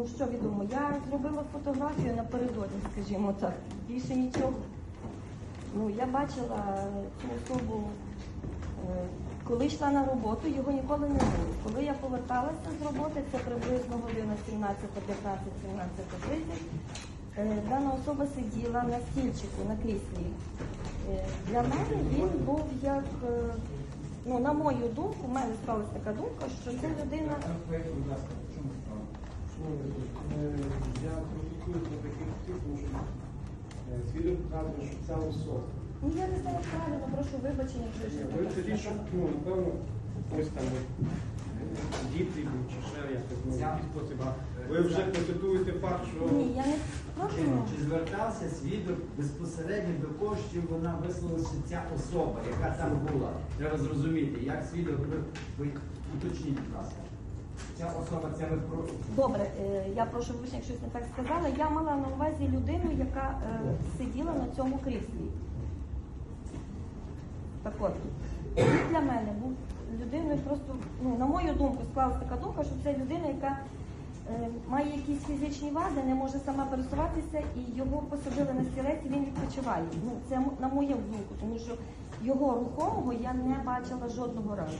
ну що відомо, я зробила фотографію напередодні, скажімо так. Більше нічого. Ну, я бачила цю особу, е, коли йшла на роботу, його ніколи не було. Коли я поверталася з роботи, це приблизно година 17, 15, 17, 30, е, дана особа сиділа на стільчику, на кріслі. Е, Для мене він був як, е, ну, на мою думку, в мене склалася така думка, що це людина. Я протестую за таких тих, тому що свідок показує, що ця особа. Ну я не знаю як правильно, прошу вибачення, якщо я Ви тоді, що, ну, напевно, ось там е, діти чи ще якось, ну, спосіб. Ви вже констатуєте факт, що... Ні, я не прошу. Чи, звертався свідок безпосередньо до кого, що вона висловилася ця особа, яка там була? Треба зрозуміти, як свідок ви, ви уточніть, будь ласка. Ця особа, це ви Добре, е, я прошу вибачення, якщо щось не так сказала. Я мала на увазі людину, яка е, сиділа на цьому кріслі. Так от, він для мене був людиною просто, ну, на мою думку, склалася така думка, що це людина, яка е, має якісь фізичні вади, не може сама пересуватися, і його посадили на стілець, і він відпочиває. Ну, це на мою думку, тому що його рухомого я не бачила жодного разу.